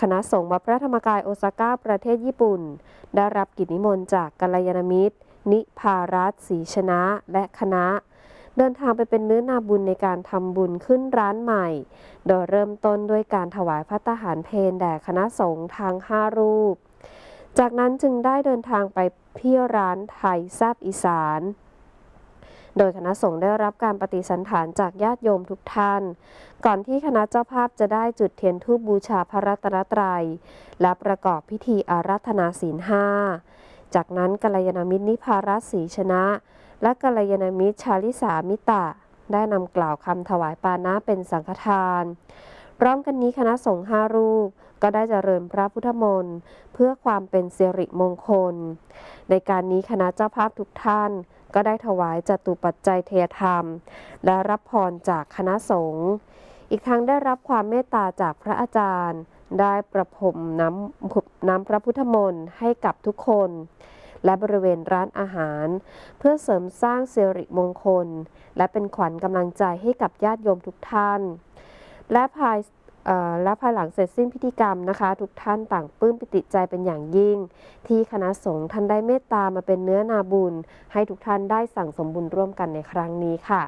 คณะสงฆ์วัดพระธรรมกายโอซาก้าประเทศญี่ปุ่น ได้รับกิจนิมนต์จากกัลยาณมิตร นิพารัตน์ศรีชนะและคณะ เดินทางไปเป็นเนื้อนาบุญในการทำบุญขึ้นร้านใหม่ โดยเริ่มต้นด้วยการถวายพระตาหารเพลแด่คณะสงฆ์ทั้งห้ารูป จากนั้นจึงได้เดินทางไปที่ร้านไทยแซบอีสาน โดยคณะสงฆ์ได้รับการปฏิสันถานจากญาติโยมทุกท่าน ก่อนที่คณะเจ้าภาพจะได้จุดเทียนธูปบูชาพระรัตนตรัย และประกอบพิธีอาราธนาศีลห้า จากนั้นกัลยาณมิตรนิพารัตศรีชนะ และกัลยาณมิตรชาลิสามิตะ ได้นำกล่าวคำถวายปานะเป็นสังฆทานพร้อมกันนี้คณะสงฆ์ห้ารูปก็ได้เจริญพระพุทธมนต์เพื่อความเป็นสิริมงคล ในการนี้คณะเจ้าภาพทุกท่าน ก็ได้ถวายจตุปัจจัยเทยธรรม และรับพรจากคณะสงฆ์อีกทั้งได้รับความเมตตาจากพระอาจารย์ ได้ประพรมน้ำน้ำพระพุทธมนต์ให้กับทุกคน และบริเวณร้านอาหาร เพื่อเสริมสร้างสิริมงคล และเป็นขวัญกำลังใจให้กับญาติโยมทุกท่าน และภาย และภายหลังเสร็จสิ้นพิธีกรรมนะคะ ทุกท่านต่างปลื้มปิติใจเป็นอย่างยิ่ง ที่คณะสงฆ์ท่านได้เมตตามาเป็นเนื้อนาบุญ ให้ทุกท่านได้สั่งสมบุญร่วมกันในครั้งนี้ค่ะ